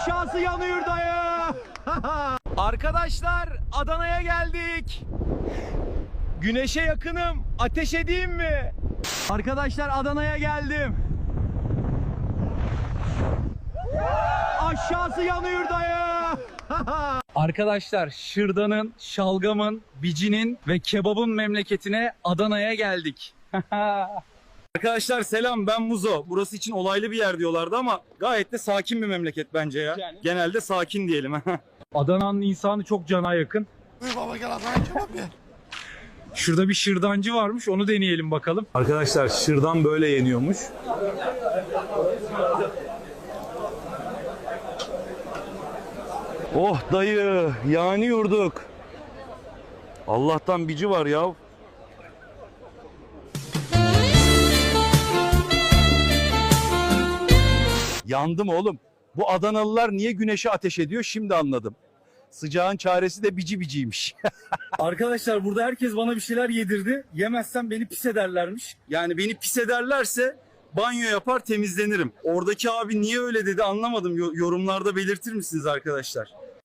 Aşağısı yanıyor dayı. Arkadaşlar Adana'ya geldik. Güneşe yakınım. Ateş edeyim mi? Arkadaşlar Adana'ya geldim. Aşağısı yanıyor dayı. Arkadaşlar şırdanın, şalgamın, bicinin ve kebabın memleketine Adana'ya geldik. Arkadaşlar selam ben Muzo. Burası için olaylı bir yer diyorlardı ama gayet de sakin bir memleket bence ya. Yani. Genelde sakin diyelim. Adana'nın insanı çok cana yakın. Buyur baba gel Adana kebap ye. Şurada bir şırdancı varmış onu deneyelim bakalım. Arkadaşlar şırdan böyle yeniyormuş. Oh dayı yani yurduk. Allah'tan bici var ya. Yandım oğlum. Bu Adanalılar niye güneşe ateş ediyor şimdi anladım. Sıcağın çaresi de bici biciymiş. Arkadaşlar burada herkes bana bir şeyler yedirdi. Yemezsem beni pis ederlermiş. Yani beni pis ederlerse banyo yapar temizlenirim. Oradaki abi niye öyle dedi anlamadım. Yo- Yorumlarda belirtir misiniz arkadaşlar?